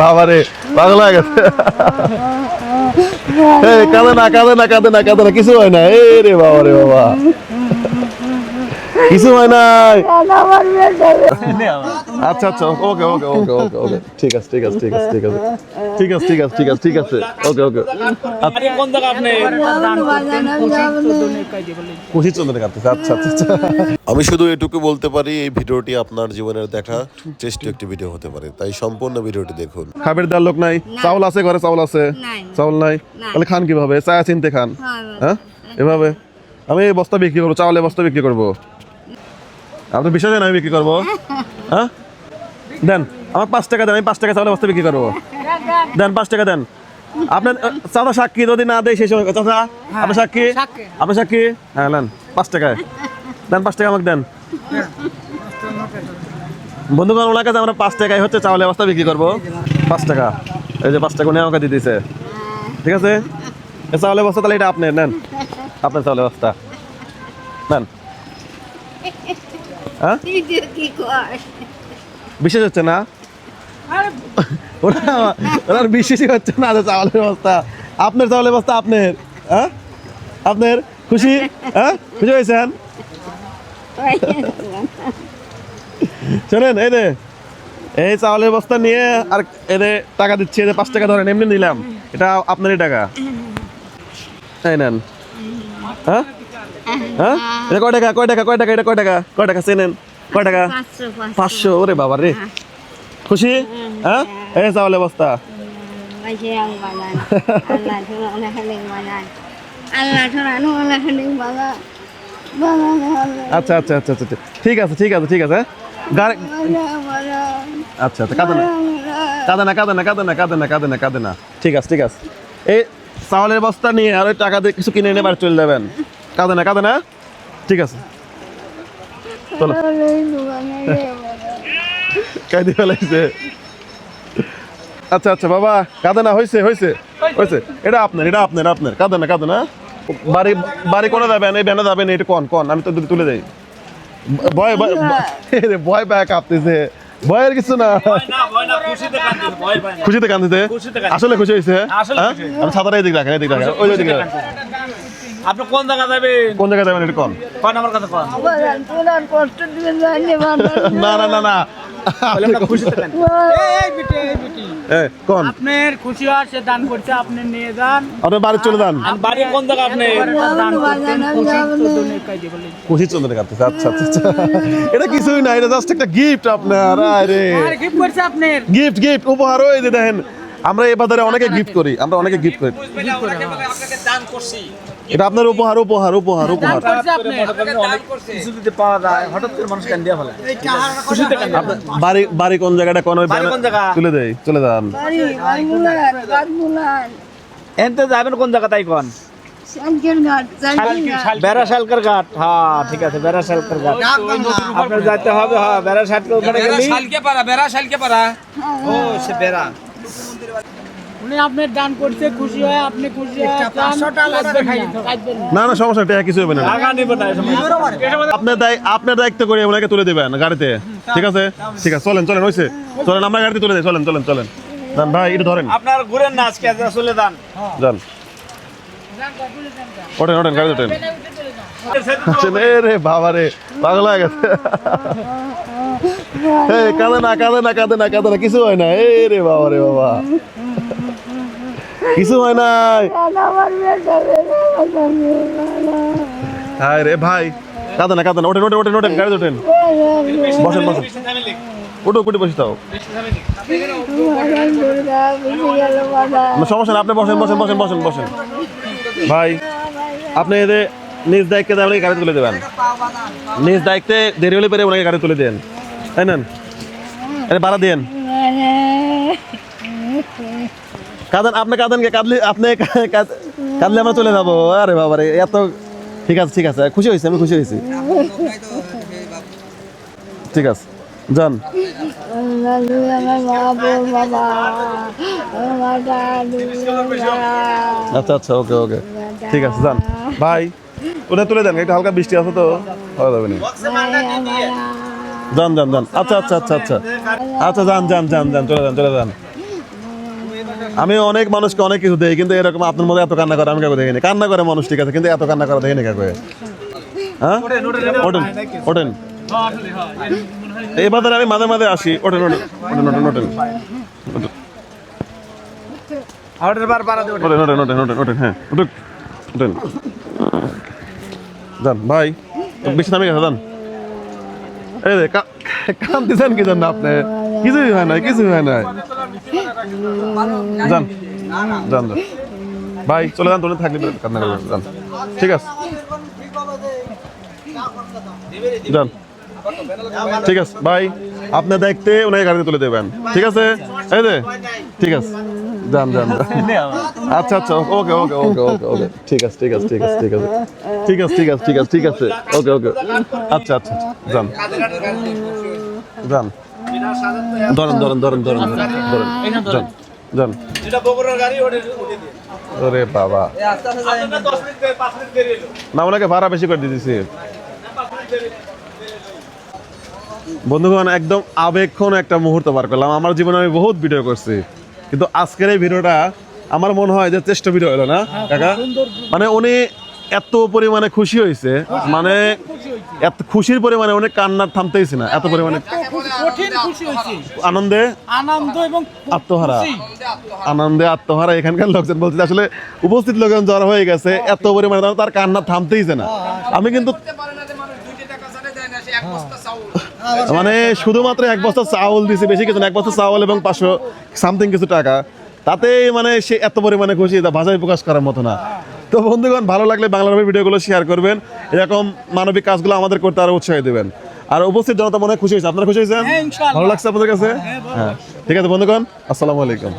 বাবারে, পাগলা গেছে। কাঁদে না কাঁদে না কাঁদে না কাঁদে না, কিছু হয় না। এ রে বাবা রে বাবা। কিছু হয় নাই। আচ্ছা আচ্ছা ওকে ওকে ওকে ওকে ওকে। ঠিক আছে ঠিক আছে ঠিক আছে ঠিক আছে। ঠিক আছে ঠিক আছে ঠিক আছে ঠিক আছে। ওকে ওকে। কোন জায়গা আপনি? খুশি চন্দ্রে কাঁদতেছে আচ্ছা আচ্ছা আচ্ছা। আমি শুধু এটুকু বলতে পারি এই ভিডিওটি আপনার জীবনের দেখা শ্রেষ্ঠ একটি ভিডিও হতে পারে। তাই সম্পূর্ণ ভিডিওটি দেখুন। খাবার দেওয়ার লোক নাই? চাউল আছে ঘরে চাউল আছে? নাই। চাউল নাই। তাহলে খান কীভাবে? চা চিনতে খান। হ্যাঁ, হ্যাঁ? এভাবে। আমি এই বস্তা বিক্রি করব চাউলে বস্তা বিক্রি করব। আপনি বিশ্বাস হয় না আমি বিক্রি করব। হ্যাঁ? দেন আমার পাঁচ টাকা দেন আমি পাঁচ টাকা চাউলের বস্তা বিক্রি করব। দেন পাঁচ টাকা দেন। আপনার চাচা সাক্ষী যদি না দেয় সেই সময় চাচা আপনার সাক্ষী? আপনার সাক্ষী? হ্যাঁ নেন পাঁচ টাকায়। দেন পাঁচ টাকা আমাকে দেন। বন্ধুগণ ওনার কাছে আমরা পাঁচ টাকায় হচ্ছে চাউলের বস্তা বিক্রি করব। পাঁচ টাকা। এই যে পাঁচ টাকা উনি আমাকে দিয়ে দিছে ঠিক আছে? এ চাউলের বস্তা তাহলে এটা আপনি নেন। আপনার চাউলের বস্তা। নেন। হ্যাঁ? বিশেষ হচ্ছে না? ওরা ওনার বিশ্বাসই হচ্ছে না যে চাউলের বস্তা। আপনার চাউলের বস্তা আপনার হ্যাঁ? আপনার খুশি? হ্যাঁ? খুশি হয়েছেন? শোনেন এই রে এই চাউলের বস্তা নিয়ে আর এদের টাকা দিচ্ছি এদের পাঁচ টাকা ধরেন এমনি নিলাম। এটা আপনারই টাকা। এই নেন। হ্যাঁ? হ্যাঁ? এটা কয় টাকা? কয় টাকা? কয় টাকা? এটা কয় টাকা? কয় টাকা? চেনেন। কয় টাকা? পাঁচশো ওরে বাবা রে। খুশি? হ্যাঁ? এই চাউলের বস্তা। mana? আচ্ছা আচ্ছা আচ্ছা আচ্ছা ঠিক আছে ঠিক আছে ঠিক আছে mana? আচ্ছা আচ্ছা কাঁদে না। কাঁদে না কাঁদে না কাঁদে না কাঁদে না কাঁদে না কাঁদে না। ঠিক আছে ঠিক আছে। এই চাউলের বস্তা নিয়ে আর ওই টাকা দিয়ে কিছু কিনে এনে বাড়ি চলে যাবেন। কাঁদে না কাঁদে না? ঠিক আছে। চলো। কাঁদে ফেলাইছে। আচ্ছা আচ্ছা বাবা কাঁদে না হয়েছে হয়েছে হয়েছে এটা আপনার এটা আপনার আপনার। কাঁদে না কাঁদে না? বাড়ি বাড়ি কোনে যাবেন? এই ব্যানে যাবেন এটা কোন কোন? আমি তো তুলে দেই। ভয় ভয় পায় কাঁপতেছে ভয়ের কিছু না। না ভয় না খুশিতে কান্দিতে আসলে খুশি হয়েছে আসলে হ্যাঁ? খুশি। আমি ছাতাটা এদিকে রাখেন এদিকে রাখেন। ওই দিকে রাখেন। আপনি কোন জায়গা যাবেন? কোন জায়গায় যাবেন এটা কোন? কোন আমার কথা কোন? কষ্ট দিবেন না না। না না আপনার খুশি হওয়ার সে দান করছে আপনি নিয়ে যান। আপনি বাড়ি চলে যান। বাড়ি কোন জায়গা আপনি? খুশি তো দুনিয়া কাজে বলে। খুশি চন্দ্রে কাঁদতেছে আচ্ছা আচ্ছা আচ্ছা। এটা কিছুই না এটা জাস্ট একটা গিফট আপনার আরে আর করছে আপনার। গিফট গিফট উপহার ওই দেখেন। আমরা এ বাজারে অনেকে গিফট করি আমরা অনেকে গিফট করি। এটা আপনার উপহার উপহার উপহার উপহার। বাড়ি কোন জায়গাটা? কোন তুলে দেয় চলে যান এনতে যাবেন কোন জায়গা তাই কোন? ঘাট হ্যাঁ, ঠিক আছে ঘাট। আপনার যাইতে হবে হ্যাঁ বেড়াশালকে ওখানে পারা ও সে বেড়া। উনি আপনার দান করছে খুশি হয় আপনি খুশি হয় না, না। সমস্যা কিছু হবে না। আপনার দায় আপনার দায়িত্ব করে ওনাকে তুলে দেবেন গাড়িতে। ঠিক আছে? ঠিক আছে চলেন চলেন হয়েছে চলেন আমরা গাড়িতে তুলে দিই চলেন চলেন চলেন। ভাই এটা ধরেন। আপনার ঘুরেন না আজকে চলে যান। যান। ওঠেন ওঠেন গাড়িতে ওঠেন। আচ্ছা, রে বাবা রে পাগল হয়ে গেছে। কাঁদে না কাঁদে না কাঁদে না কাঁদে না কিছু হয় না। এই রে বাবা রে বাবা। কিছু হয় বেটা হায় রে ভাই কাঁদে না কাঁদে না। ওঠেন ওঠেন ওঠেন ওঠেন গাড়িতে ওঠেন। বসেন বসেন। উঠো কুটি বসে না, সমস্যা না আপনি বসেন বসেন বসেন বসেন বসেন। ভাই আপনি এদের নিজ দায়িত্বে ওনাকে গাড়ি তুলে দেবেন। নিজ দায়িত্বে দেরি হলে পেরে ওনাকে গাড়ি তুলে দেন। তাই নেন। এটা ভাড়া দেন কাঁদেন আপনি কাঁদেন কে কাঁদলে, আপনি কাঁদলে আমরা চলে যাব। আরে বাবা রে এত ঠিক আছে ঠিক আছে। খুশি হয়েছি, আমি খুশি হয়েছি। ঠিক আছে। যান। আচ্ছা আচ্ছা ওকে ওকে। ঠিক আছে, যান। ভাই, ওটা তুলে দেন একটু হালকা বৃষ্টি আছে তো। হয়ে যাবে না। যান যান যান আচ্ছা আচ্ছা আচ্ছা আচ্ছা। আচ্ছা যান যান যান যান চলে যান চলে যান। আমি অনেক মানুষকে অনেক কিছু দেই কিন্তু এরকম আপনার মধ্যে এত কান্না করে আমি কাউকে দেখিনি। কান্না করে মানুষ ঠিক আছে কিন্তু এত কান্না করা দেখিনি কাউকে। হ্যাঁ? ওঠেন ওঠেন। এবার আমি মাঝে মাঝে আসি। ওঠেন ওঠেন ওঠেন ওঠেন ওঠেন। ওঠেন। ওঠেন ওঠেন ওঠেন ওঠেন হ্যাঁ উঠুক ওঠেন যান ভাই বেশি নামে গেছে যান। এই রে কা- জান আপনি? কিছুই হয় নাই, কিছুই হয় নাই। যান যান যান। ভাই, চলে যান তোলে থাকলে যান। ঠিক আছে। যান। ঠিক আছে, ভাই, আপনি দেখতে ওনাকে গাড়িতে তুলে দেবেন। ঠিক আছে? এই ঠিক আছে। যান যান। আচ্ছা আচ্ছা ওকে ওকে ওকে ওকে ওকে। ঠিক আছে ঠিক আছে ঠিক আছে ঠিক আছে। ঠিক আছে ঠিক আছে ঠিক আছে ঠিক আছে। ওকে ওকে। আচ্ছা আচ্ছা আচ্ছা। যান। যান। ধরেন ধরেন ধরেন ধরেন ধরেন যান যান। ওরে বাবা। না ওনাকে ভাড়া বেশি করে দিতেছি। বন্ধুগণ একদম আবেগক্ষণ একটা মুহূর্ত পার করলাম। আমার জীবনে আমি বহুত ভিডিও করছি। কিন্তু আজকের এই ভিডিওটা আমার মনে হয় যে চেষ্টা ভিডিও হলো না কাকা? মানে উনি এত পরিমাণে খুশি হয়েছে মানে এত খুশির পরিমাণে উনি কান্নার থামতেইছে না এত পরিমাণে কঠিন খুশি হয়েছে। আনন্দে? আনন্দ এবং আত্মহারা। আনন্দে আত্মহারা এখানকার লোকজন বলছে আসলে উপস্থিত লোকজন জ্বর হয়ে গেছে এত পরিমাণে তার কান্না থামতেইছে না। আমি কিন্তু মানে শুধুমাত্র এক বস্তা চাউল দিছে বেশি কিছু না এক বস্তা চাউল এবং পাঁচশো সামথিং কিছু টাকা। তাতেই মানে সে এত পরিমাণে খুশি তা ভাষায় প্রকাশ করার মতো না। তো বন্ধুগণ ভালো লাগলে বাংলাভাবে ভিডিওগুলো শেয়ার করবেন। এরকম মানবিক কাজগুলো আমাদের করতে আরও উৎসাহ দেবেন। আর উপস্থিত জনতা মনে হয় খুশি হয়েছে। আপনারা খুশি হয়েছেন? হ্যাঁ, ভালো লাগছে আপনাদের কাছে? হ্যাঁ ঠিক আছে বন্ধুগণ আসসালামু আলাইকুম।